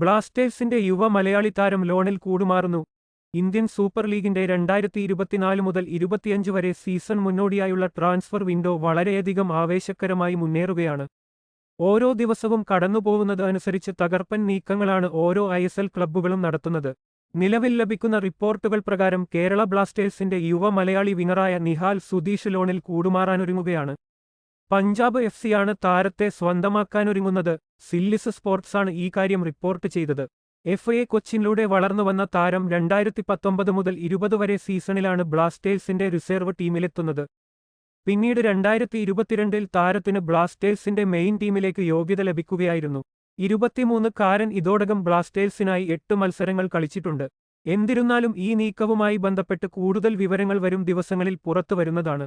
ബ്ലാസ്റ്റേഴ്സിന്റെ യുവ മലയാളി താരം ലോണിൽ കൂടുമാറുന്നു. ഇന്ത്യൻ സൂപ്പർ ലീഗിന്റെ രണ്ടായിരത്തി ഇരുപത്തിനാല് മുതൽ ഇരുപത്തിയഞ്ച് വരെ സീസൺ മുന്നോടിയായുള്ള ട്രാൻസ്ഫർ വിൻഡോ വളരെയധികം ആവേശകരമായി മുന്നേറുകയാണ്. ഓരോ ദിവസവും കടന്നുപോകുന്നത് അനുസരിച്ച് തകർപ്പൻ നീക്കങ്ങളാണ് ഓരോ ഐ എസ് എൽ ക്ലബ്ബുകളും നടത്തുന്നത്. നിലവിൽ ലഭിക്കുന്ന റിപ്പോർട്ടുകൾ പ്രകാരം കേരള ബ്ലാസ്റ്റേഴ്സിന്റെ യുവ മലയാളി വിങ്ങറായ നിഹാൽ സുധീഷ് ലോണിൽ കൂടുമാറാനൊരുങ്ങുകയാണ്. പഞ്ചാബ് എഫ് സിയാണ് താരത്തെ സ്വന്തമാക്കാനൊരുങ്ങുന്നത്. സില്ലിസ് സ്പോർട്സാണ് ഈ കാര്യം റിപ്പോർട്ട് ചെയ്തത്. എഫ് എ കൊച്ചിനിലൂടെ വളർന്നുവന്ന താരം രണ്ടായിരത്തി പത്തൊമ്പത് മുതൽ ഇരുപത് വരെ സീസണിലാണ് ബ്ലാസ്റ്റേഴ്സിന്റെ റിസർവ് ടീമിലെത്തുന്നത്. പിന്നീട് രണ്ടായിരത്തി ഇരുപത്തിരണ്ടിൽ താരത്തിന് ബ്ലാസ്റ്റേഴ്സിന്റെ മെയിൻ ടീമിലേക്ക് യോഗ്യത ലഭിക്കുകയായിരുന്നു. ഇരുപത്തിമൂന്ന് കാരൻ ഇതോടകം ബ്ലാസ്റ്റേഴ്സിനായി എട്ട് മത്സരങ്ങൾ കളിച്ചിട്ടുണ്ട്. എന്നിരുന്നാലും ഈ നീക്കവുമായി ബന്ധപ്പെട്ട് കൂടുതൽ വിവരങ്ങൾ വരും ദിവസങ്ങളിൽ പുറത്തുവരുന്നതാണ്.